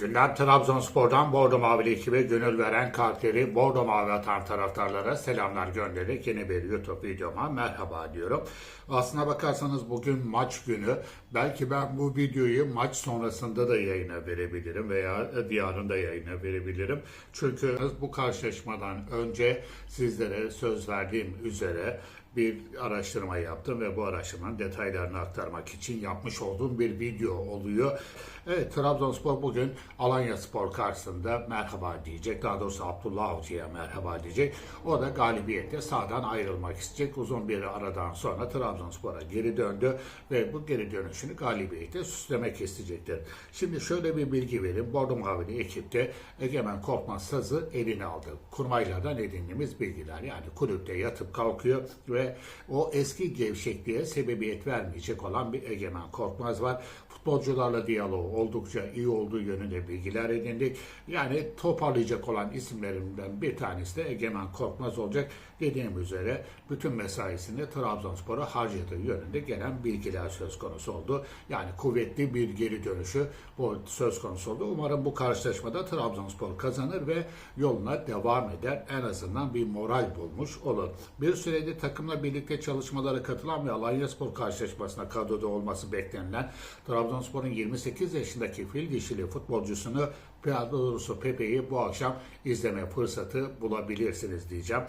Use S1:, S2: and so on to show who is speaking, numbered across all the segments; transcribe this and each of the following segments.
S1: Gündem Trabzonspor'dan Bordo Mavili ekibe gönül veren kalpleri Bordo Mavi atan taraftarlara selamlar göndererek yeni bir YouTube videoma merhaba diyorum. Aslına bakarsanız bugün maç günü. Belki ben bu videoyu maç sonrasında da yayına verebilirim veya yarın da yayına verebilirim. Çünkü bu karşılaşmadan önce sizlere söz verdiğim üzere bir araştırma yaptım ve bu araştırmanın detaylarını aktarmak için yapmış olduğum bir video oluyor. Evet Trabzonspor bugün Alanya Spor karşısında merhaba diyecek. Daha doğrusu Abdullah Avcı'ya merhaba diyecek. O da galibiyette sağdan ayrılmak isteyecek. Uzun bir aradan sonra Trabzonspor'a geri döndü ve bu geri dönüşünü galibiyette süslemek isteyecektir. Şimdi şöyle bir bilgi vereyim. Bordo Mavili ekipte Egemen Korkmaz sazı eline aldı. Kurmaylardan edindiğimiz bilgiler. Yani kulüpte yatıp kalkıyor ve o eski gevşekliğe sebebiyet vermeyecek olan bir Egemen Korkmaz var. Futbolcularla diyaloğu oldukça iyi olduğu yönünde bilgiler edindik. Yani toparlayacak olan isimlerimden bir tanesi de Egemen Korkmaz olacak. Dediğim üzere bütün mesaisini Trabzonspor'a harcadığı yönünde gelen bilgiler söz konusu oldu. Yani kuvvetli bir geri dönüşü bu söz konusu oldu. Umarım bu karşılaşmada Trabzonspor kazanır ve yoluna devam eder. En azından bir moral bulmuş olur. Bir süredir takımla birlikte çalışmalara katılan ve Alanya Spor karşılaşmasına kadroda olması beklenilen Trabzonspor'un 28 yaşındaki fil dişili futbolcusunu daha doğrusu Pepe'yi bu akşam izleme fırsatı bulabilirsiniz diyeceğim.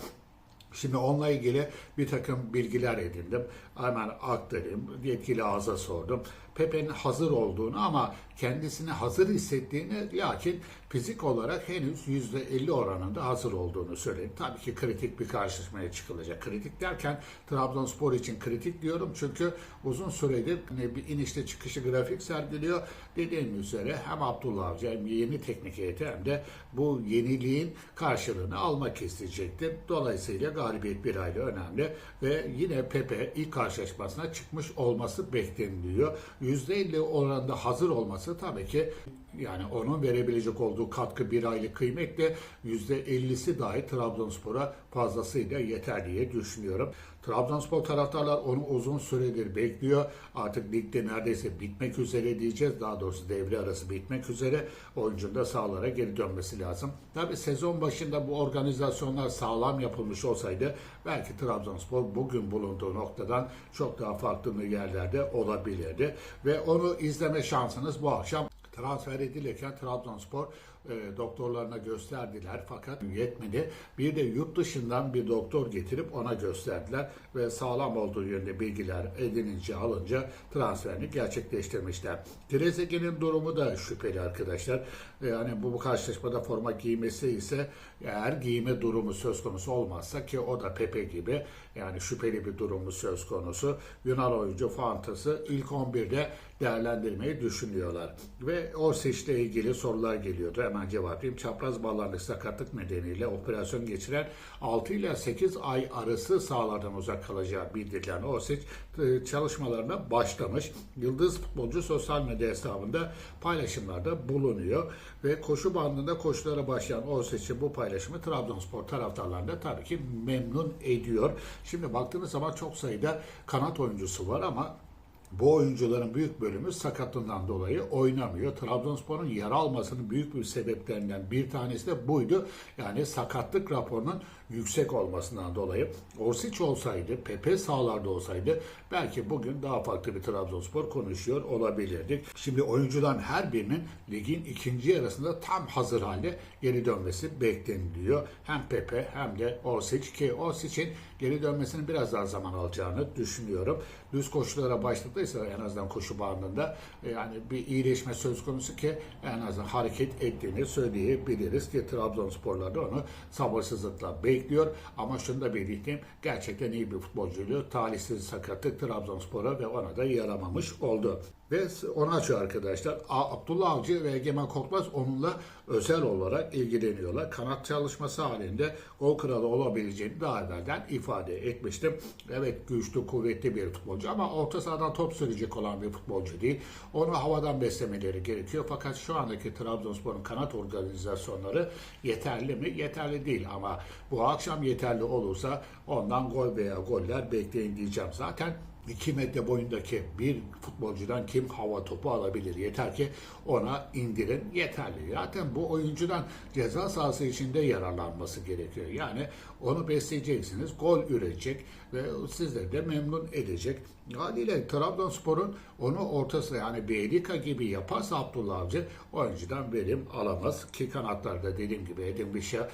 S1: Şimdi onunla ilgili bir takım bilgiler edindim. Hemen aktarayım. Yetkili ağza sordum. Pepe'nin hazır olduğunu ama kendisini hazır hissettiğini lakin fizik olarak henüz %50 oranında hazır olduğunu söyledi. Tabii ki kritik bir karşılaşmaya çıkılacak. Kritik derken Trabzonspor için kritik diyorum çünkü uzun süredir bir inişte çıkışı grafik sergiliyor. Dediğim üzere hem Abdullah Avcı hem yeni teknik heyeti hem de bu yeniliğin karşılığını almak isteyecektir. Dolayısıyla galibiyet bir aile önemli ve yine Pepe ilk karşılaşmasına çıkmış olması bekleniliyor. %50 oranında hazır olması tabii ki yani onun verebilecek olduğu katkı bir aylık kıymetle %50'si dahi Trabzonspor'a fazlasıyla yeter diye düşünüyorum. Trabzonspor taraftarlar onu uzun süredir bekliyor. Artık ligde neredeyse bitmek üzere diyeceğiz. Daha doğrusu devre arası bitmek üzere. Oyuncunun da sahalara geri dönmesi lazım. Tabi sezon başında bu organizasyonlar sağlam yapılmış olsaydı belki Trabzonspor bugün bulunduğu noktadan çok daha farklı yerlerde olabilirdi. Ve onu izleme şansınız bu akşam transfer edilirken Trabzonspor e, doktorlarına gösterdiler fakat yetmedi. Bir de yurt dışından bir doktor getirip ona gösterdiler ve sağlam olduğu yönde bilgiler edinince alınca transferini gerçekleştirmişler. Trezeguet'in durumu da şüpheli arkadaşlar. Yani bu, bu karşılaşmada forma giymesi ise eğer giyme durumu söz konusu olmazsa ki o da Pepe gibi yani şüpheli bir durumu söz konusu. Yunan oyuncu Fantas'ı ilk 11'de değerlendirmeyi düşünüyorlar. Ve Orsic ile ilgili sorular geliyordu. Hemen cevaplayayım. Çapraz bağlarlık sakatlık nedeniyle operasyon geçiren 6 ile 8 ay arası sahalardan uzak kalacağı bildirilen Orsic e, çalışmalarına başlamış. Yıldız futbolcu sosyal medya hesabında paylaşımlarda bulunuyor ve koşu bandında koşulara başlayan Orsic'in bu paylaşımı Trabzonspor taraftarlarını da tabii ki memnun ediyor. Şimdi baktığınız zaman çok sayıda kanat oyuncusu var ama bu oyuncuların büyük bölümü sakatlığından dolayı oynamıyor. Trabzonspor'un yara almasının büyük bir sebeplerinden bir tanesi de buydu. Yani sakatlık raporunun yüksek olmasından dolayı. Orsic olsaydı, Pepe sahalarda olsaydı belki bugün daha farklı bir Trabzonspor konuşuyor olabilirdik. Şimdi oyuncuların her birinin ligin ikinci yarısında tam hazır halde geri dönmesi bekleniliyor. Hem Pepe hem de Orsic ki Orsic'in geri dönmesinin biraz daha zaman alacağını düşünüyorum. Düz koşulara başladıysa en azından koşu bandında yani bir iyileşme söz konusu ki en azından hareket ettiğini söyleyebiliriz ki Trabzonsporlar onu sabırsızlıkla bekliyor. Ama şunu da belirteyim. Gerçekten iyi bir futbolcuydu. Talihsiz sakatlık Trabzonspor'a ve ona da yaramamış oldu. Ve onu açıyor arkadaşlar. Abdullah Avcı ve Egemen Korkmaz onunla özel olarak ilgileniyorlar. Kanat çalışması halinde gol kralı olabileceğini daha evvelden ifade etmiştim. Evet güçlü, kuvvetli bir futbolcu ama orta sahadan top sürecek olan bir futbolcu değil. Onu havadan beslemeleri gerekiyor. Fakat şu andaki Trabzonspor'un kanat organizasyonları yeterli mi? Yeterli değil ama bu akşam yeterli olursa ondan gol veya goller bekleyin diyeceğim. Zaten 2 metre boyundaki bir futbolcudan kim hava topu alabilir? Yeter ki ona indirin yeterli. Zaten bu oyuncudan ceza sahası içinde yararlanması gerekiyor. Yani onu besleyeceksiniz, gol üretecek ve sizleri de memnun edecek. Haliyle Trabzonspor'un onu ortası yani Beylika gibi yaparsa Abdullah Avcı oyuncudan verim alamaz. Ki kanatlarda dediğim gibi Edin Bişe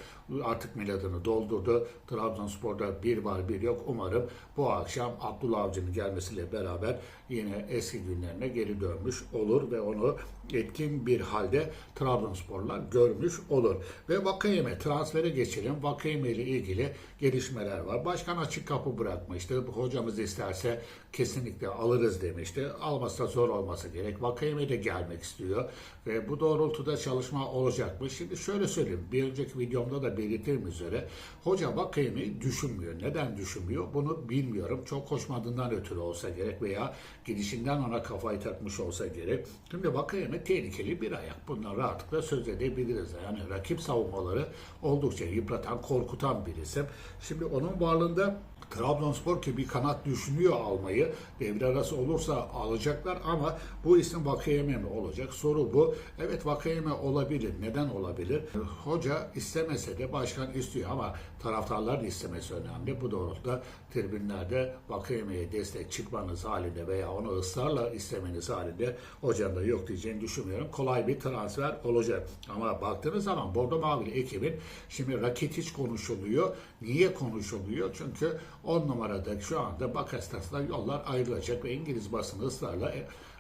S1: artık miladını doldurdu. Trabzonspor'da bir var bir yok. Umarım bu akşam Abdullah Avcı'nın gelmesiyle beraber yine eski günlerine geri dönmüş olur ve onu etkin bir halde Trabzonsporlar görmüş olur. Ve Vakayeme transfere geçelim. Vakayeme ile ilgili gelişmeler var. Başkan açık kapı bırakmıştı. Hocamız isterse kesinlikle alırız demişti. Almazsa zor olması gerek. Vakayeme de gelmek istiyor. Ve bu doğrultuda çalışma olacakmış. Şimdi şöyle söyleyeyim. Bir önceki videomda da belirttiğim üzere hoca Vakayeme'yi düşünmüyor. Neden düşünmüyor? Bunu bilmiyorum. Çok hoşmadığından ötürü olsa gerek veya gidişinden ona kafayı takmış olsa gerek. Şimdi Vakayeme tehlikeli bir ayak. Bundan rahatlıkla söz edebiliriz. Yani rakip savunmaları oldukça yıpratan, korkutan bir isim. Şimdi onun varlığında Trabzonspor ki bir kanat düşünüyor almayı. Devre arası olursa alacaklar ama bu isim Vakayeme mi olacak? Soru bu. Evet Vakayeme olabilir. Neden olabilir? Hoca istemese de başkan istiyor ama taraftarlar da istemesi önemli. Bu doğrultuda tribünlerde Vakayeme'ye destek çıkmanız halinde veya onu ısrarla istemeniz halinde hocanın da yok diyeceğini düşünmüyorum. Kolay bir transfer olacak. Ama baktığınız zaman Bordo Mavili ekibin şimdi Rakitic konuşuluyor. Niye konuşuluyor? Çünkü 10 numarada şu anda Bakastas'ta yollar ayrılacak ve İngiliz basını ısrarla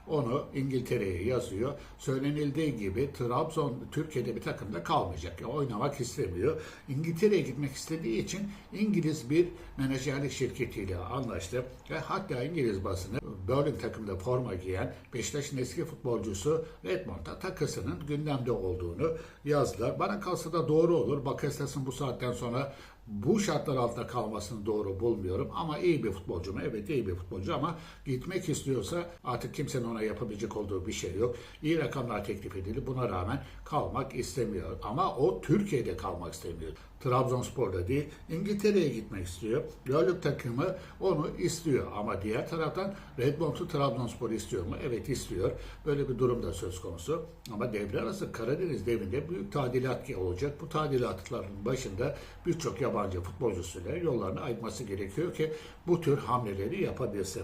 S1: onu İngiltere'ye yazıyor. Söylenildiği gibi Trabzon Türkiye'de bir takımda kalmayacak. Yani oynamak istemiyor. İngiltere'ye gitmek istediği için İngiliz bir menajerlik şirketiyle anlaştı. Ve hatta İngiliz basını Berlin takımda forma giyen Beşiktaş'ın eski futbolcusu Redmond'a takısının gündemde olduğunu yazdılar. Bana kalsa da doğru olur. Bakastas'ın bu saatten sonra bu şartlar altında kalmasını doğru bulmuyorum. Ama iyi bir futbolcu mu? Evet iyi bir futbolcu ama gitmek istiyorsa artık kimsenin ona yapabilecek olduğu bir şey yok. İyi rakamlar teklif edildi. Buna rağmen kalmak istemiyor. Ama o Türkiye'de kalmak istemiyor. Trabzonspor'da değil, İngiltere'ye gitmek istiyor. Lörlük takımı onu istiyor. Ama diğer taraftan Redmond'u Trabzonspor istiyor mu? Evet istiyor. Böyle bir durum da söz konusu. Ama devre arası Karadeniz devrinde büyük tadilat olacak. Bu tadilatların başında birçok yabancı futbolcusuyla yollarını ayırması gerekiyor ki bu tür hamleleri yapabilsin.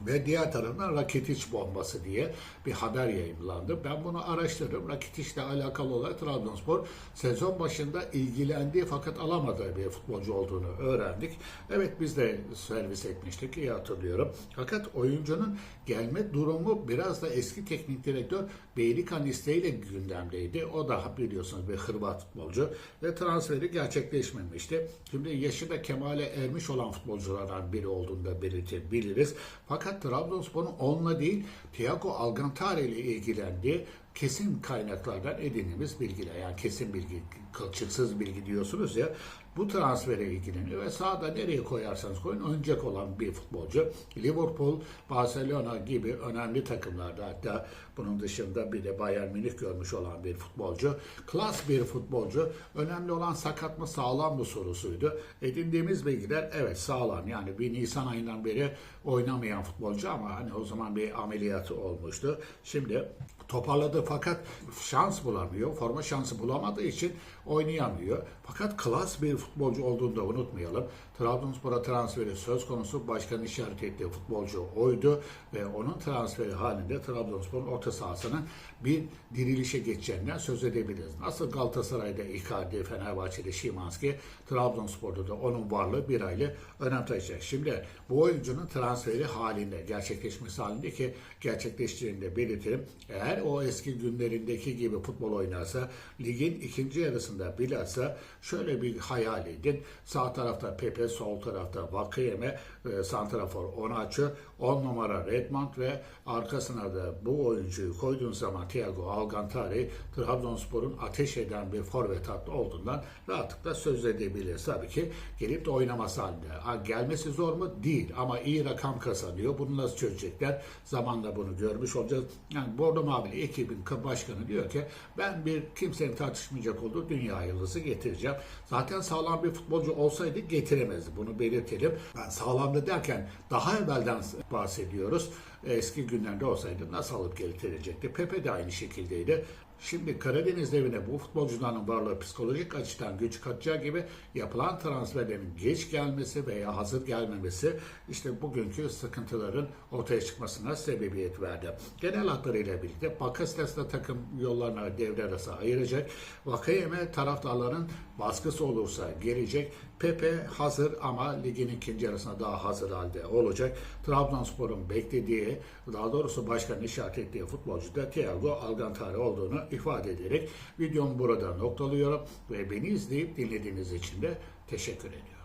S1: Ve diğer taraftan Rakitic bombası diye bir haber yayınlandı. Ben bunu araştırdım. Rakitic ile alakalı olarak Trabzonspor sezon başında ilgilendiği fakat alamadığı bir futbolcu olduğunu öğrendik. Evet biz de servis etmiştik iyi hatırlıyorum. Fakat oyuncunun gelme durumu biraz da eski teknik direktör Beylikan isteğiyle gündemdeydi. O da biliyorsunuz bir Hırvat futbolcu ve transferi gerçekleşmemişti. Şimdi yaşı da kemale ermiş olan futbolculardan biri olduğunu da belirtebiliriz. Fakat Trabzonspor'un onunla değil Thiago Alcantara ile ilgilendiği kesin kaynaklardan edindiğimiz bilgiler. Yani kesin bilgi, kılçıksız bilgi diyorsunuz ya. Bu transfere ilgileniyor ve sahada nereye koyarsanız koyun oynayacak olan bir futbolcu. Liverpool, Barcelona gibi önemli takımlarda hatta bunun dışında bir de Bayern Münih görmüş olan bir futbolcu. Klas bir futbolcu. Önemli olan sakat mı sağlam mı sorusuydu. Edindiğimiz bilgiler evet sağlam. Yani bir Nisan ayından beri oynamayan futbolcu ama hani o zaman bir ameliyatı olmuştu. Şimdi toparladı fakat şans bulamıyor. Forma şansı bulamadığı için oynayamıyor. Fakat klas bir futbolcu olduğunu da unutmayalım. Trabzonspor'a transferi söz konusu başkanın işaret ettiği futbolcu oydu ve onun transferi halinde Trabzonspor'un orta sahasının bir dirilişe geçeceğinden söz edebiliriz. Nasıl Galatasaray'da Icardi, Fenerbahçe'de Şimanski, Trabzonspor'da da onun varlığı bir aile önem taşıyacak. Şimdi bu oyuncunun transferi halinde, gerçekleşmesi halinde ki gerçekleştiğini de belirtelim. Eğer o eski günlerindeki gibi futbol oynarsa, ligin ikinci yarısında bilhassa şöyle bir hayal edin. Sağ tarafta Pepe, sol tarafta Vakayeme, e, santrafor Onaçu, 10 numara Redmond ve arkasına da bu oyuncuyu koyduğun zaman Thiago Alcantara Trabzonspor'un ateş eden bir forvet hattı olduğundan rahatlıkla söz edebiliriz. Tabii ki gelip de oynaması halinde. Ha, gelmesi zor mu? Değil ama iyi rakam kazanıyor. Bunu nasıl çözecekler? Zamanla bunu görmüş olacağız. Yani Bordo Mavili ekibin başkanı diyor ki ben bir kimsenin tartışmayacak olduğu dünya yıldızı getireceğim. Zaten sağlam bir futbolcu olsaydı getiremezdi. Bunu belirtelim. Ben sağlamda derken daha evvelden bahsediyoruz. Eski günlerde olsaydı nasıl alıp getirecekti? Pepe de aynı şekildeydi. Şimdi Karadeniz devine bu futbolcuların varlığı psikolojik açıdan güç katacağı gibi yapılan transferlerin geç gelmesi veya hazır gelmemesi işte bugünkü sıkıntıların ortaya çıkmasına sebebiyet verdi. Genel hatlarıyla birlikte Bakasetas da takım yollarına devre arası ayıracak. Vakayeme taraftarların baskısı olursa gelecek. Pepe hazır ama ligin ikinci yarısına daha hazır halde olacak. Trabzonspor'un beklediği, daha doğrusu başkanın işaret ettiği futbolcu da Thiago Alcantara olduğunu ifade ederek videomu burada noktalıyorum ve beni izleyip dinlediğiniz için de teşekkür ediyorum.